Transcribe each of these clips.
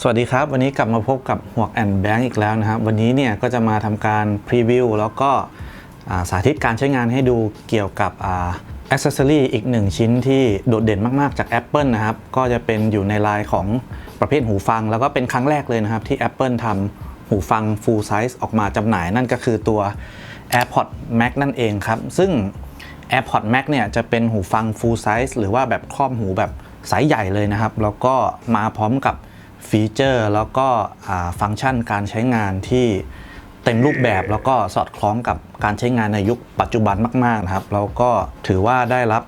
สวัสดีครับ วันนี้กลับมาพบกับหวกแอนแบงค์อีกแล้วนะครับ วันนี้เนี่ยก็จะมาทำการพรีวิวแล้วก็สาธิตการใช้งานให้ดูเกี่ยวกับอ c เซ s ซอรีอีกหนึ่งชิ้นที่โดดเด่นมาก ๆ จาก Apple นะครับ ก็จะเป็นอยู่ในลายของประเภทหูฟัง แล้วก็เป็นครั้งแรกเลยนะครับ ที่ Apple ทำหูฟัง full size ออกมาจำหน่ายนั่นก็คือตัว AirPods Max นั่นเองครับ ซึ่ง AirPods Max เนี่ยจะเป็นหูฟัง full size หรือว่าแบบครอบหูแบบไซส์ใหญ่เลยนะครับ แล้วก็มาพร้อมกับ ฟีเจอร์ แล้วก็อ่าฟังก์ชันการใช้งานที่เต็มรูปแบบแล้วก็สอดคล้องกับการใช้งานในยุคปัจจุบันมากๆนะครับแล้วก็ถือว่าได้รับ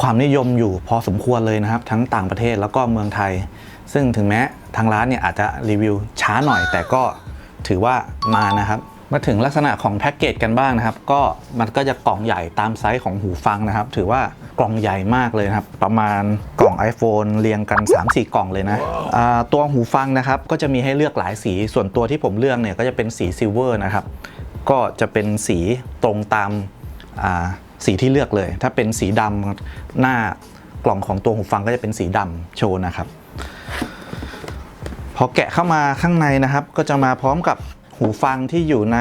ความนิยมอยู่พอสมควรเลยนะครับ ทั้งต่างประเทศแล้วก็เมืองไทย ซึ่งถึงแม้ทางร้านเนี่ยอาจจะรีวิวช้าหน่อยแต่ก็ถือว่ามานะครับ มาถึงลักษณะของแพ็กเกจกันบ้างนะครับ ก็มันก็จะกล่องใหญ่ตามไซส์ของหูฟังนะครับ ถือว่ากล่องใหญ่มากเลยครับ ประมาณกล่อง iPhone เรียงกัน 3-4 กล่องเลยนะตัวหูฟังนะครับก็จะมีให้เลือกหลายสีส่วนตัวที่ผมเลือกเนี่ยก็จะเป็นสีซิลเวอร์นะครับ ก็จะเป็นสีตรงตามสีที่เลือกเลย ถ้าเป็นสีดำหน้ากล่องของตัวหูฟังก็จะเป็นสีดำโชว์นะครับ พอแกะเข้ามาข้างในนะครับ ก็จะมาพร้อมกับ หูฟังที่อยู่ใน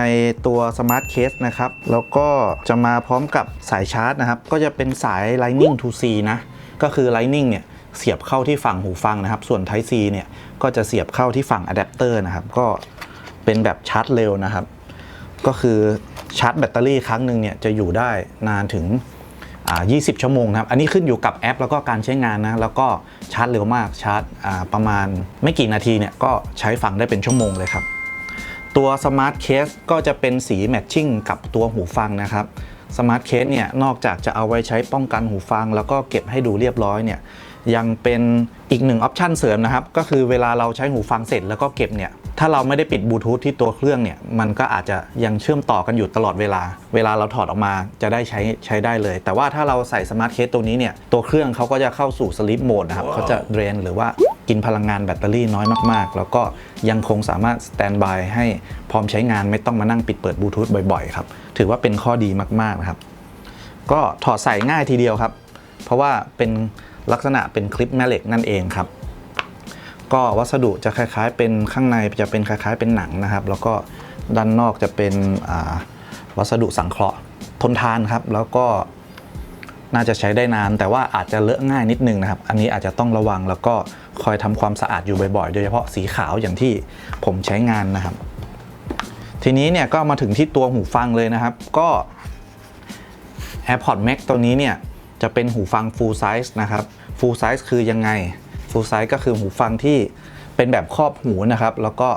ตัวสมาร์ทเคสนะครับ แล้วก็จะมาพร้อมกับสายชาร์จนะครับ ก็จะเป็นสาย Lightning to C นะ ก็คือ Lightning เนี่ยเสียบเข้าที่ฝั่งหูฟังนะครับ ส่วน Type C เนี่ยก็จะเสียบเข้าที่ฝั่งอะแดปเตอร์นะครับ ก็เป็นแบบชาร์จเร็วนะครับ ก็คือชาร์จแบตเตอรี่ครั้งหนึ่งเนี่ยจะอยู่ได้นานถึง 20 ชั่วโมงนะครับ อันนี้ขึ้นอยู่กับแอป แล้วก็การใช้งานนะ แล้วก็ชาร์จเร็วมากชาร์จประมาณไม่กี่นาทีเนี่ยก็ใช้ฟังได้เป็นชั่วโมงเลยครับ ตัวสมาร์ทเคสก็จะเป็นสีแมทชิ่งกับตัวหูฟังนะครับสมาร์ทเคสเนี่ยนอกจากจะเอาไว้ใช้ป้องกันหูฟัง แล้วก็เก็บให้ดูเรียบร้อยเนี่ยยังเป็นอีกหนึ่งออปชันเสริมนะครับ ก็คือเวลาเราใช้หูฟังเสร็จแล้วก็เก็บเนี่ยถ้าเราไม่ได้ปิดบลูทูธที่ตัวเครื่องเนี่ยมันก็อาจจะยังเชื่อมต่อกันอยู่ตลอดเวลา เวลาเราถอดออกมาจะได้ใช้ใช้ได้เลย แต่ว่าถ้าเราใส่สมาร์ทเคสตัวนี้เนี่ยตัวเครื่องเขาก็จะเข้าสู่สลิปโหมดนะครับเขาจะเดรนหรือว่า กินพลังงานแบตเตอรี่น้อยมากๆ แล้วก็ยังคงสามารถสแตนบายให้พร้อมใช้งานไม่ต้องมานั่งปิดเปิดบลูทูธบ่อยๆครับถือว่าเป็นข้อดีมากๆนะครับ ก็ถอดใส่ง่ายทีเดียวครับ เพราะว่าเป็นลักษณะเป็นคลิปแม่เหล็กนั่นเองครับ ก็วัสดุจะคล้ายๆ เป็นข้างในจะเป็นคล้ายๆ เป็นหนังนะครับ แล้วก็ด้านนอกจะเป็นวัสดุสังเคราะห์ทนทานครับ แล้วก็น่าจะใช้ได้นาน แต่ว่าอาจจะเลอะง่ายนิดนึงนะครับ อันนี้อาจจะต้องระวังแล้วก็ คอยทำความสะอาดอยู่บ่อยๆ โดยเฉพาะสีขาวอย่างที่ผมใช้งานนะครับ ทีนี้เนี่ยก็มาถึงที่ตัวหูฟังเลยนะครับ ก็ AirPods Max ตัวนี้เนี่ยจะเป็นหูฟัง full size นะครับ full size คือยังไง full size ก็คือหูฟังที่เป็นแบบครอบหูนะครับ แล้วก็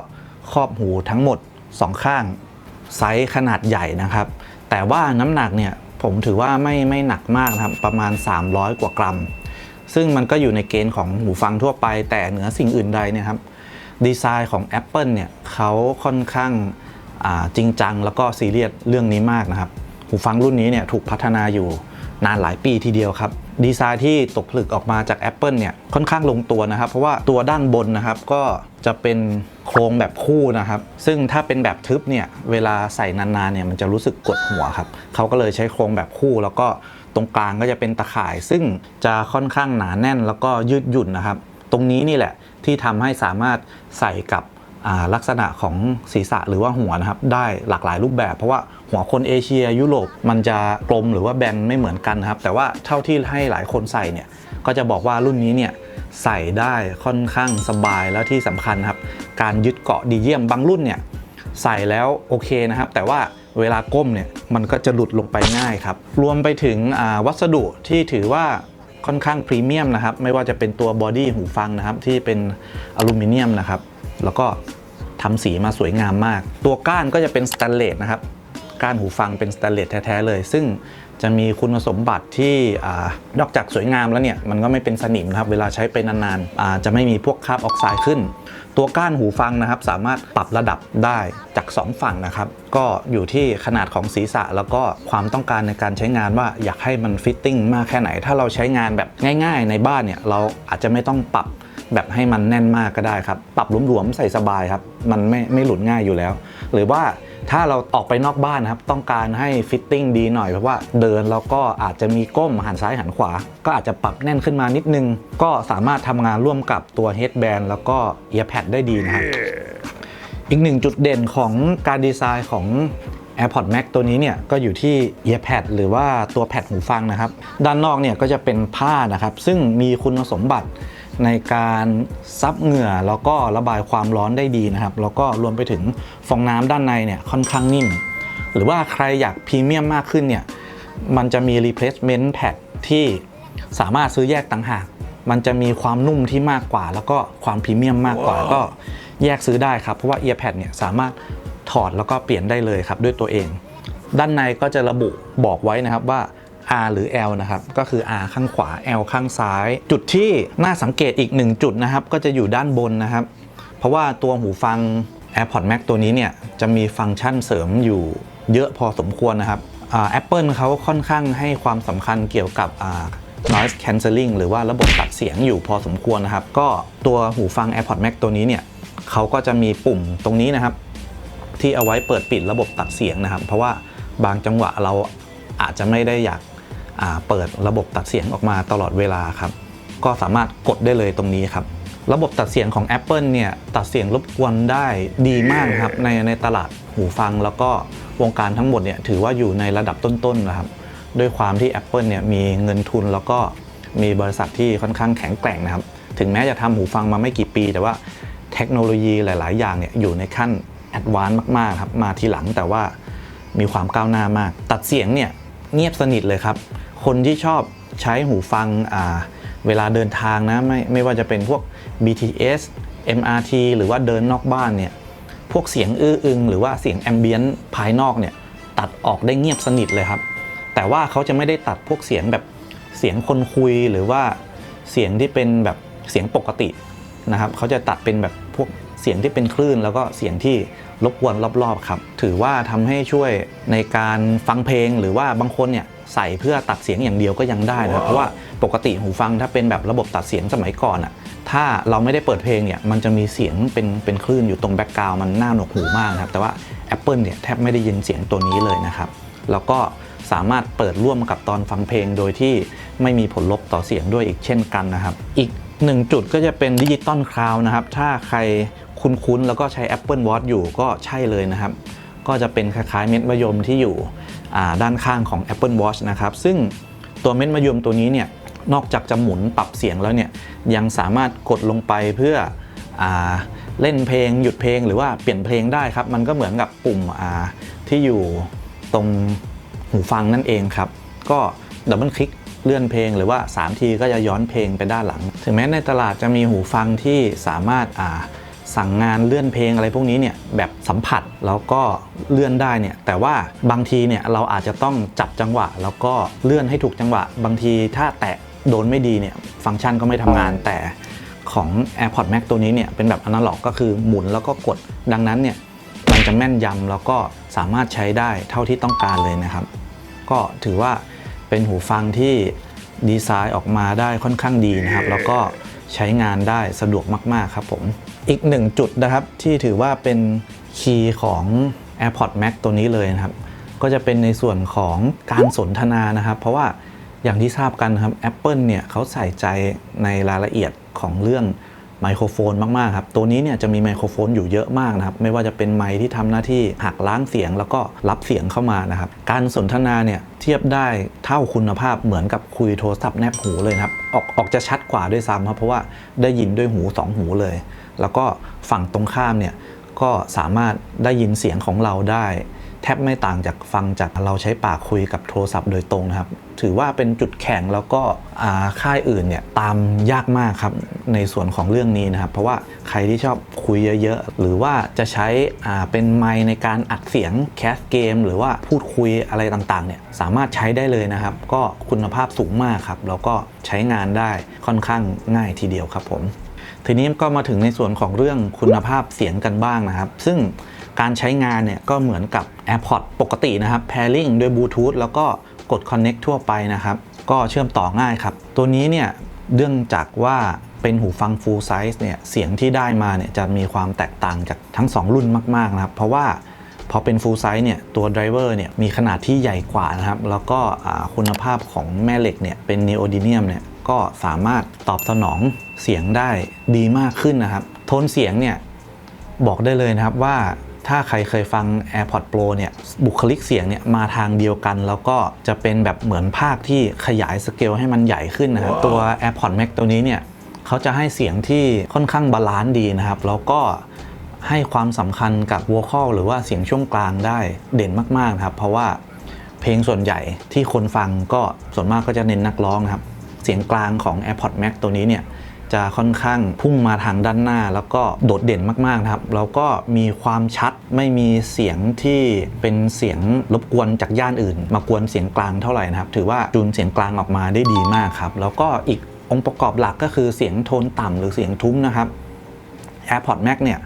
ครอบหูทั้งหมด 2 ข้างไซส์ขนาดใหญ่นะครับ แต่ว่าน้ำหนักเนี่ยผมถือว่าไม่ไม่หนักมากนะครับ ประมาณ 300 กว่ากรัม ซึ่งมันก็อยู่ในเกณฑ์ของหูฟังทั่วไป แต่เหนือสิ่งอื่นใดเนะครับดีไซน์ของ Apple เนี่ยเขาค่อนข้างาจริงจัง แล้วก็ซีเรียสเรื่องนี้มากนะครับ หูฟังรุ่นนี้เนี่ยถูกพัฒนาอยู่นานหลายปีทีเดียวครับ ดีไซน์ที่ตกผลึกออกมาจาก Apple เนี่ยค่อนข้างลงตัวนะครับ เพราะว่าตัวด้านบนนะครับก็จะเป็นโครงแบบคู่นะครับ ซึ่งถ้าเป็นแบบทึบเนี่ยเวลาใส่นานๆเนี่ยมันจะรู้สึกกดหัวครับเขาก็เลยใช้โครงแบบคู่แล้วก็ ตรงกลางก็จะเป็นตะข่าย ซึ่งจะค่อนข้างหนาแน่นแล้วก็ยืดหยุ่นนะครับ ตรงนี้นี่แหละที่ทำให้สามารถใส่กับลักษณะของศีรษะหรือว่าหัวนะครับ ได้หลากหลายรูปแบบ เพราะว่าหัวคนเอเชียยุโรปมันจะกลมหรือว่าแบนไม่เหมือนกันนะครับ แต่ว่าเท่าที่ให้หลายคนใส่เนี่ยก็จะบอกว่ารุ่นนี้เนี่ยใส่ได้ค่อนข้างสบายแล้วที่สำคัญครับ การยึดเกาะดีเยี่ยมบางรุ่นเนี่ยใส่แล้วโอเคนะครับ แต่ว่า เวลาก้มเนี่ยมันก็จะหลุดลงไปง่ายครับ รวมไปถึงวัสดุที่ถือว่าค่อนข้างพรีเมียมนะครับ ไม่ว่าจะเป็นตัวบอดี้หูฟังนะครับที่เป็นอลูมิเนียมนะครับ แล้วก็ทำสีมาสวยงามมาก ตัวก้านก็จะเป็นสแตนเลสนะครับ ก้านหูฟังเป็นสแตนเลสแท้ๆเลย ซึ่งจะมีคุณสมบัติที่อนอกจากสวยงามแล้วเนี่ย มันก็ไม่เป็นสนิมนะครับ เวลาใช้ไปนานๆจะไม่มีพวกคราบออกไซด์ขึ้น ตัวก้านหูฟังนะครับ สามารถปรับระดับได้จาก 2 ฝั่งนะครับ ก็อยู่ที่ขนาดของศีรษะ แล้วก็ความต้องการในการใช้งานว่าอยากให้มันฟิตติ้งมากแค่ไหน ถ้าเราใช้งานแบบง่าย ๆ ในบ้านเนี่ยเราอาจจะไม่ต้องปรับแบบให้มันแน่นมากก็ได้ครับ ปรับหลวมๆใส่สบายครับ มันไม่ไม่หลุดง่ายอยู่แล้ว หรือว่า ถ้าเราออกไปนอกบ้านนะครับ ต้องการให้ฟิตติ้งดีหน่อย เพราะว่าเดินแล้วก็อาจจะมีก้มหันซ้ายหันขวา ก็อาจจะปรับแน่นขึ้นมานิดนึง ก็สามารถทำงานร่วมกับตัว headband แล้วก็ earpad ได้ดีนะครับ อีกหนึ่งจุดเด่นของการดีไซน์ของ AirPods Max ตัวนี้เนี่ยก็อยู่ที่ earpad หรือว่าตัวแพดหูฟังนะครับ ด้านนอกเนี่ยก็จะเป็นผ้านะครับ ซึ่งมีคุณสมบัติ ในการซับเหงื่อแล้วก็ระบายความร้อนได้ดีนะครับ แล้วก็รวมไปถึงฟองน้ำด้านในเนี่ยค่อนข้างนิ่ม หรือว่าใครอยากพรีเมียมมากขึ้นเนี่ยมันจะมี replacement pad ที่สามารถซื้อแยกต่างหาก มันจะมีความนุ่มที่มากกว่า แล้วก็ความพรีเมียมมากกว่า ก็แยกซื้อได้ครับ เพราะว่า earpad เนี่ยสามารถถอดแล้วก็เปลี่ยนได้เลยครับด้วยตัวเอง ด้านในก็จะระบุบอกไว้นะครับว่า R หรือ L นะครับ ก็คือ R ข้างขวา L ข้างซ้าย จุดที่น่าสังเกตอีกหนึ่งจุดนะครับ ก็จะอยู่ด้านบนนะครับ เพราะว่าตัวหูฟัง AirPods Max ตัวนี้เนี่ย จะมีฟังก์ชันเสริมอยู่เยอะพอสมควรนะครับแอปเปิลเขาค่อนข้างให้ความสำคัญเกี่ยวกับ noise cancelling หรือว่าระบบตัดเสียงอยู่พอสมควรนะครับ ก็ตัวหูฟัง AirPods Max ตัวนี้เนี่ยเขาก็จะมีปุ่มตรงนี้นะครับ ที่เอาไว้เปิดปิดระบบตัดเสียงนะครับ เพราะว่าบางจังหวะเราอาจจะไม่ได้อยาก เปิดระบบตัดเสียงออกมาตลอดเวลาครับ ก็สามารถกดได้เลยตรงนี้ครับ ระบบตัดเสียงของ Apple เนี่ยตัดเสียงรบกวนได้ดีมากครับในในตลาดหูฟังแล้วก็วงการทั้งหมดเนี่ยถือว่าอยู่ในระดับต้นๆนะครับ ด้วยความที่ Apple เนี่ยมีเงินทุนแล้วก็มีบริษัทที่ค่อนข้างแข็งแกร่งนะครับ ถึงแม้จะทำหูฟังมาไม่กี่ปี แต่ว่าเทคโนโลยีหลาย ๆ อย่างเนี่ยอยู่ในขั้นแอดวานซ์มากๆครับมาทีหลังแต่ว่ามีความก้าวหน้ามาก ตัดเสียงเนี่ยเงียบสนิทเลยครับ คนที่ชอบใช้หูฟังเวลาเดินทางนะไม่ไม่ว่าจะเป็นพวก BTS MRT หรือว่าเดินนอกบ้านเนี่ยพวกเสียงอื้ออึงหรือว่าเสียงแอมเบียนต์ภายนอกเนี่ยตัดออกได้เงียบสนิทเลยครับ แต่ว่าเขาจะไม่ได้ตัดพวกเสียงแบบเสียงคนคุยหรือว่าเสียงที่เป็นแบบเสียงปกตินะครับเขาจะตัดเป็นแบบ เสียงที่เป็นคลื่นแล้วก็เสียงที่รบกวนรอบๆครับ ถือว่าทำให้ช่วยในการฟังเพลงหรือว่าบางคนเนี่ยใส่เพื่อตัดเสียงอย่างเดียวก็ยังได้นะครับเพราะว่าปกติหูฟังถ้าเป็นแบบระบบตัดเสียงสมัยก่อนอะถ้าเราไม่ได้เปิดเพลงเนี่ยมันจะมีเสียงเป็นเป็นคลื่นอยู่ตรงแบ็กกราวมันน่าหนวกหูมากนะครับแต่ว่า Apple เนี่ยแทบไม่ได้ยินเสียงตัวนี้เลยนะครับแล้วก็สามารถเปิดร่วมกับตอนฟังเพลงโดยที่ไม่มีผลลบต่อเสียงด้วยอีกเช่นกันนะครับ อีกหนึ่งจุดก็จะเป็นดิจิตอลคลาวนะครับ ถ้าใคร คุ้นๆ แล้วก็ใช้ Apple Watch อยู่ก็ใช่เลยนะครับ ก็จะเป็นคล้ายๆเม็ดมะยมที่อยู่อ่ด้านข้างของ Apple Watch นะครับ ซึ่งตัวเม็ดมะยมตัวนี้เนี่ยนอกจากจะหมุนปรับเสียงแล้วเนี่ยยังสามารถกดลงไปเพื่ออเล่นเพลงหยุดเพลงหรือว่าเปลี่ยนเพลงได้ครับ มันก็เหมือนกับปุ่มที่อยู่ตรงหูฟังนั่นเองครับ ก็ดับเบิลคลิกเลื่อนเพลงหรือว่า 3 ทีก็จะย้อนเพลงไปด้านหลัง ถึงแม้ในตลาดจะมีหูฟังที่สามารถ สั่งงานเลื่อนเพลงอะไรพวกนี้เนี่ยแบบสัมผัสแล้วก็เลื่อนได้เนี่ยแต่ว่าบางทีเนี่ยเราอาจจะต้องจับจังหวะ แล้วก็เลื่อนให้ถูกจังหวะ บางทีถ้าแตะโดนไม่ดีเนี่ยฟังก์ชันก็ไม่ทำงานแต่ของ AirPods Max ตัวนี้เนี่ยเป็นแบบอนาล็อกก็คือหมุนแล้วก็กดดังนั้นเนี่ยมันจะแม่นยำแล้วก็สามารถใช้ได้เท่าที่ต้องการเลยนะครับ ก็ถือว่าเป็นหูฟังที่ดีไซน์ออกมาได้ค่อนข้างดีนะครับ แล้วก็ใช้งานได้สะดวกมาก ๆ ครับผม อีกหนึ่งจุดนะครับที่ถือว่าเป็นคีย์ของ AirPods Max ตัวนี้เลยนะครับ ก็จะเป็นในส่วนของการสนทนานะครับ เพราะว่าอย่างที่ทราบกันนะครับ Apple เนี่ยเขาใส่ใจในรายละเอียดของเรื่อง ไมโครโฟนมากๆครับตัวนี้เนี่ยจะมีไมโครโฟนอยู่เยอะมากนะครับไม่ว่าจะเป็นไมค์ที่ทำหน้าที่หักล้างเสียงแล้วก็รับเสียงเข้ามานะครับการสนทนาเนี่ยเทียบได้เท่าคุณภาพเหมือนกับคุยโทรศัพท์แนบหูเลยนะครับออกออกจะชัดกว่าด้วยซ้ำครับเพราะว่าได้ยินด้วยหูสองหูเลย แล้วก็ฝั่งตรงข้ามเนี่ยก็สามารถได้ยินเสียงของเราได้ แทบไม่ต่างจากฟังจากเราใช้ปากคุยกับโทรศัพท์โดยตรงนะครับ ถือว่าเป็นจุดแข็งแล้วก็ค่ายอื่นเนี่ยตามยากมากครับในส่วนของเรื่องนี้นะครับ เพราะว่าใครที่ชอบคุยเยอะๆ หรือว่าจะใช้เป็นไมค์ในการอัดเสียงแคสเกม หรือว่าพูดคุยอะไรต่างๆเนี่ยสามารถใช้ได้เลยนะครับ ก็คุณภาพสูงมากครับ แล้วก็ใช้งานได้ค่อนข้างง่ายทีเดียวครับผม ทีนี้ก็มาถึงในส่วนของเรื่องคุณภาพเสียงกันบ้างนะครับ ซึ่งการใช้งานเนี่ยก็เหมือนกับ AirPods ปกตินะครับ pairing ด้วยบลูทูธแล้วก็ กด connect ทั่วไปนะครับ ก็เชื่อมต่อง่ายครับ ตัวนี้เนี่ยเนื่องจากว่าเป็นหูฟัง full size เนี่ยเสียงที่ได้มาเนี่ยจะมีความแตกต่างจากทั้ง 2 รุ่นมาก ๆ นะครับ เพราะว่าพอเป็น full size เนี่ยตัว driver เนี่ยมีขนาดที่ใหญ่กว่านะครับ แล้วก็คุณภาพของแม่เหล็กเนี่ยเป็น neodymium เนี่ยก็สามารถตอบสนองเสียงได้ดีมากขึ้นนะครับ โทนเสียงเนี่ยบอกได้เลยนะครับว่า ถ้าใครเคยฟัง AirPods Pro เนี่ยบุคลิกเสียงเนี่ยมาทางเดียวกัน แล้วก็จะเป็นแบบเหมือนภาคที่ขยายสเกลให้มันใหญ่ขึ้นนะครับ ตัว AirPods Max ตัวนี้เนี่ยเขาจะให้เสียงที่ค่อนข้างบาลานซ์ดีนะครับ แล้วก็ให้ความสำคัญกับ vocal หรือว่าเสียงช่วงกลางได้เด่นมากๆนะครับ เพราะว่าเพลงส่วนใหญ่ที่คนฟังก็ส่วนมากก็จะเน้นนักร้องนะครับ เสียงกลางของ AirPods Max ตัวนี้เนี่ย จะค่อนข้างพุ่งมาทางด้านหน้า แล้วก็โดดเด่นมากๆนะครับ แล้วก็มีความชัดไม่มีเสียงที่เป็นเสียงรบกวนจากย่านอื่น มากวนเสียงกลางเท่าไหร่นะครับ ถือว่าจูนเสียงกลางออกมาได้ดีมากครับ แล้วก็อีกองค์ประกอบหลักก็คือเสียงโทนต่ำหรือเสียงทุ้มนะครับ AirPods Max เนี่ย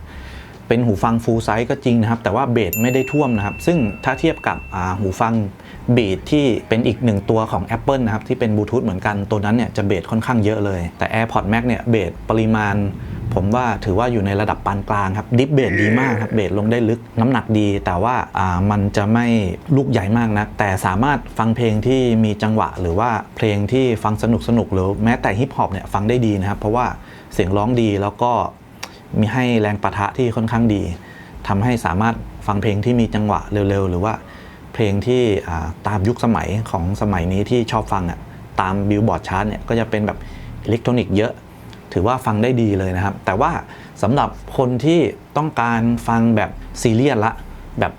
เป็นหูฟัง full size ก็จริงนะครับ แต่ว่าเบสไม่ได้ท่วมนะครับ ซึ่งถ้าเทียบกับหูฟังเบสที่เป็นอีกหนึ่งตัวของ Apple นะครับ ที่เป็นบลูทูธเหมือนกันตัวนั้นเนี่ยจะเบสค่อนข้างเยอะเลย แต่ AirPod Max เนี่ยเบสปริมาณ ผมว่าถือว่าอยู่ในระดับปานกลางครับดิฟเบสดีมากครับเบสลงได้ลึกน้ำหนักดี แต่ว่าามันจะไม่ลูกใหญ่มากนะแต่สามารถฟังเพลงที่มีจังหวะ หรือว่าเพลงที่ฟังสนุกสนุกๆหรือแม้แต่ฮิปฮอปเนี่ยฟังได้ดีนะครับเพราะว่าเสียงร้องดีแล้วก็ มีให้แรงประทะที่ค่อนข้างดีทำให้สามารถฟังเพลงที่มีจังหวะเร็วๆ หรือว่าเพลงที่ตามยุคสมัยของสมัยนี้ที่ชอบฟังอะตามบิลบอร์ดชาร์ตเนี่ยก็จะเป็นแบบอิเล็กทรอนิกส์เยอะ ถือว่าฟังได้ดีเลยนะครับ แต่ว่าสำหรับคนที่ต้องการฟังแบบซีเรียสละ แบบ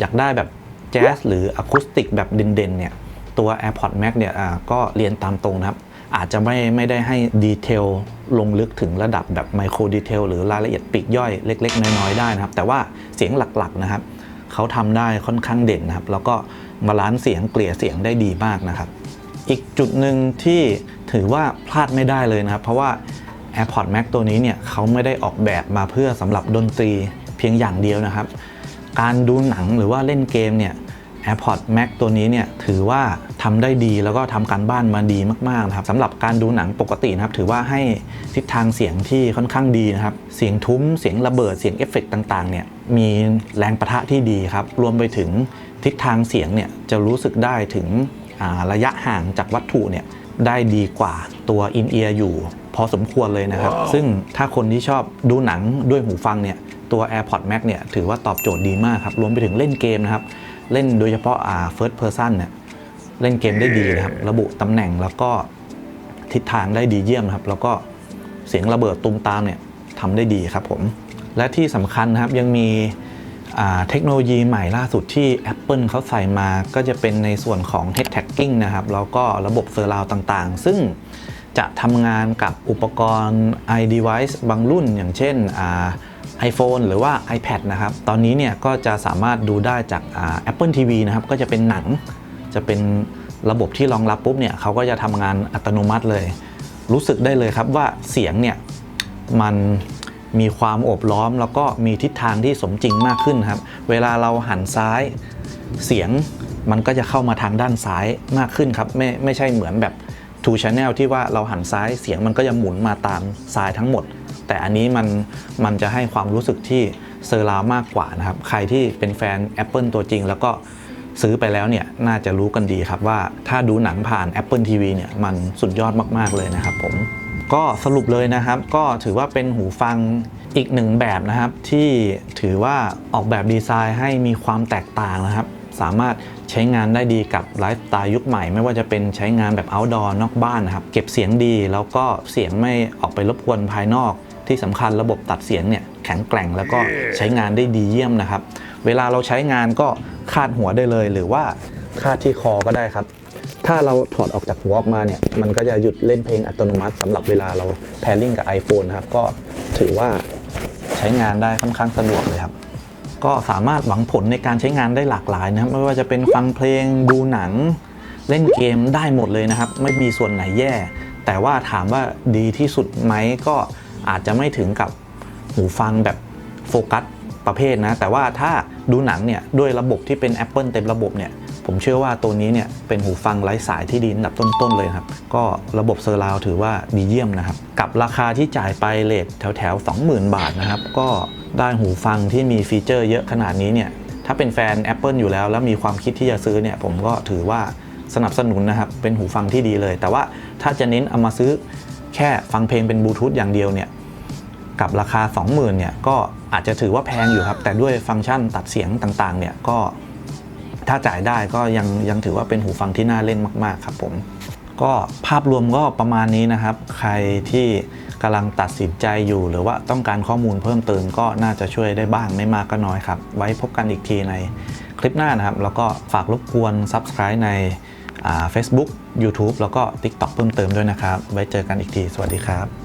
อยากได้แบบแจ๊สหรืออะคูสติกแบบเด่นๆเนี่ยตัว AirPods Max เนี่ยก็เรียนตามตรงนะครับ อาจจะไม่ไม่ได้ให้ดีเทลลงลึกถึงระดับแบบไมโครดีเทลหรือรายละเอียดปีกย่อยเล็ก ๆ น้อย ๆ ได้นะครับ แต่ว่าเสียงหลัก ๆ นะครับเขาทำได้ค่อนข้างเด่นนะครับ แล้วก็บาลานซ์เสียงเกลี่ยเสียงได้ดีมากนะครับ อีกจุดหนึ่งที่ถือว่าพลาดไม่ได้เลยนะครับ เพราะว่า AirPods Max ตัวนี้เนี่ยเขาไม่ได้ออกแบบมาเพื่อสำหรับดนตรีเพียงอย่างเดียวนะครับ การดูหนังหรือว่าเล่นเกมเนี่ย AirPods Max ตัวนี้เนี่ยถือว่าทำได้ดีแล้วก็ทำการบ้านมาดีมากๆนะครับสำหรับการดูหนังปกตินะครับ ถือว่าให้ทิศทางเสียงที่ค่อนข้างดีนะครับ เสียงทุ้มเสียงระเบิดเสียงเอฟเฟกต์ต่างๆเนี่ยมีแรงประทะที่ดีครับ รวมไปถึงทิศทางเสียงเนี่ยจะรู้สึกได้ถึงอ่าระยะห่างจากวัตถุเนี่ยได้ดีกว่าตัวอินเอียร์อยู่ พอสมควรเลยนะครับซึ่งถ้าคนที่ชอบดูหนังด้วยหูฟังเนี่ยตัว AirPods Max เนี่ยถือว่าตอบโจทย์ดีมากครับ รวมไปถึงเล่นเกมนะครับ เล่นโดยเฉพาะอ่า first person เนี่ยเล่นเกมได้ดีนะครับ ระบุตำแหน่งแล้วก็ทิศทางได้ดีเยี่ยมนะครับ แล้วก็เสียงระเบิดตูมตามเนี่ยทำได้ดีครับผม และที่สำคัญนะครับยังมีอ่าเทคโนโลยีใหม่ล่าสุดที่ Apple เขาใส่มาก็จะเป็นในส่วนของ Head Tagging นะครับ แล้วก็ระบบเซอร์ราวต่างๆ ซึ่งจะทำงานกับอุปกรณ์ iDevice บางรุ่นอย่างเช่นอ่า iPhone หรือว่า iPad นะครับ ตอนนี้เนี่ยก็จะสามารถดูได้จากอ่า Apple TV นะครับ ก็จะเป็นหนัง จะเป็นระบบที่รองรับปุ๊บเนี่ยเขาก็จะทำงานอัตโนมัติเลย รู้สึกได้เลยครับว่าเสียงเนี่ยมันมีความโอบล้อม แล้วก็มีทิศทางที่สมจริงมากขึ้นครับ เวลาเราหันซ้ายเสียงมันก็จะเข้ามาทางด้านซ้ายมากขึ้นครับ ไม่ไม่ใช่เหมือนแบบ two channel ที่ว่าเราหันซ้ายเสียงมันก็จะหมุนมาตามซ้ายทั้งหมด แต่อันนี้มันมันจะให้ความรู้สึกที่เซอร์รามากกว่านะครับ ใครที่เป็นแฟน Apple ตัวจริง แล้วก็ซื้อไปแล้วเนี่ยน่าจะรู้กันดีครับว่าถ้าดูหนังผ่าน Apple TV เนี่ยมันสุดยอดมาก ๆ เลยนะครับผมก็สรุปเลยนะครับ ก็ถือว่าเป็นหูฟังอีกหนึ่งแบบนะครับ ที่ถือว่าออกแบบดีไซน์ให้มีความแตกต่างนะครับ สามารถใช้งานได้ดีกับไลฟ์สไตล์ยุคใหม่ ไม่ว่าจะเป็นใช้งานแบบ outdoor นอกบ้านนะครับ เก็บเสียงดีแล้วก็เสียงไม่ออกไปรบกวนภายนอก ที่สำคัญระบบตัดเสียงเนี่ยแข็งแกร่งแล้วก็ใช้งานได้ดีเยี่ยมนะครับ เวลาเราใช้งานก็คาดหัวได้เลย หรือว่าคาดที่คอก็ได้ครับ ถ้าเราถอดออกจากหัวออกมาเนี่ยมันก็จะหยุดเล่นเพลงอัตโนมัติสำหรับเวลาเราแพร์ลิงกับ iPhone นะครับก็ถือว่าใช้งานได้ค่อนข้างสะดวกเลยครับก็สามารถหวังผลในการใช้งานได้หลากหลายนะครับ ไม่ว่าจะเป็นฟังเพลงดูหนัง เล่นเกมได้หมดเลยนะครับ ไม่มีส่วนไหนแย่ แต่ว่าถามว่าดีที่สุดไหมก็ อาจจะไม่ถึงกับหูฟังแบบโฟกัสประเภทนะ แต่ว่าถ้าดูหนังเนี่ย ด้วยระบบที่เป็น Apple เต็มระบบเนี่ย ผมเชื่อว่าตัวนี้เนี่ย เป็นหูฟังไร้สายที่ดีอันดับต้น ๆ เลยครับ ก็ระบบเซอร์ราวถือว่าดีเยี่ยมนะครับ กับราคาที่จ่ายไปเลทแถวๆ 20,000 บาทนะครับ ก็ได้หูฟังที่มีฟีเจอร์เยอะขนาดนี้เนี่ย ถ้าเป็นแฟน Apple อยู่แล้ว แล้วมีความคิดที่จะซื้อเนี่ย ผมก็ถือว่าสนับสนุนนะครับ เป็นหูฟังที่ดีเลย แต่ว่าถ้าจะเน้นเอามาซื้อ แค่ฟังเพลงเป็นบลูทูธอย่างเดียวเนี่ยกับราคา 20,000เนี่ยก็อาจจะถือว่าแพงอยู่ครับ แต่ด้วยฟังก์ชันตัดเสียงต่างๆเนี่ยก็ถ้าจ่ายได้ก็ยังยังถือว่าเป็นหูฟังที่น่าเล่นมาก ๆ ครับผมก็ภาพรวมก็ประมาณนี้นะครับ ใครที่กำลังตัดสินใจอยู่หรือว่าต้องการข้อมูลเพิ่มเติมก็น่าจะช่วยได้บ้างไม่มากก็น้อยครับ ไว้พบกันอีกทีในคลิปหน้านะครับ แล้วก็ฝากรบกวน Subscribe ใน Facebook YouTube แล้วก็ TikTok เพิ่มเติมด้วยนะครับ ไว้เจอกันอีกที สวัสดีครับ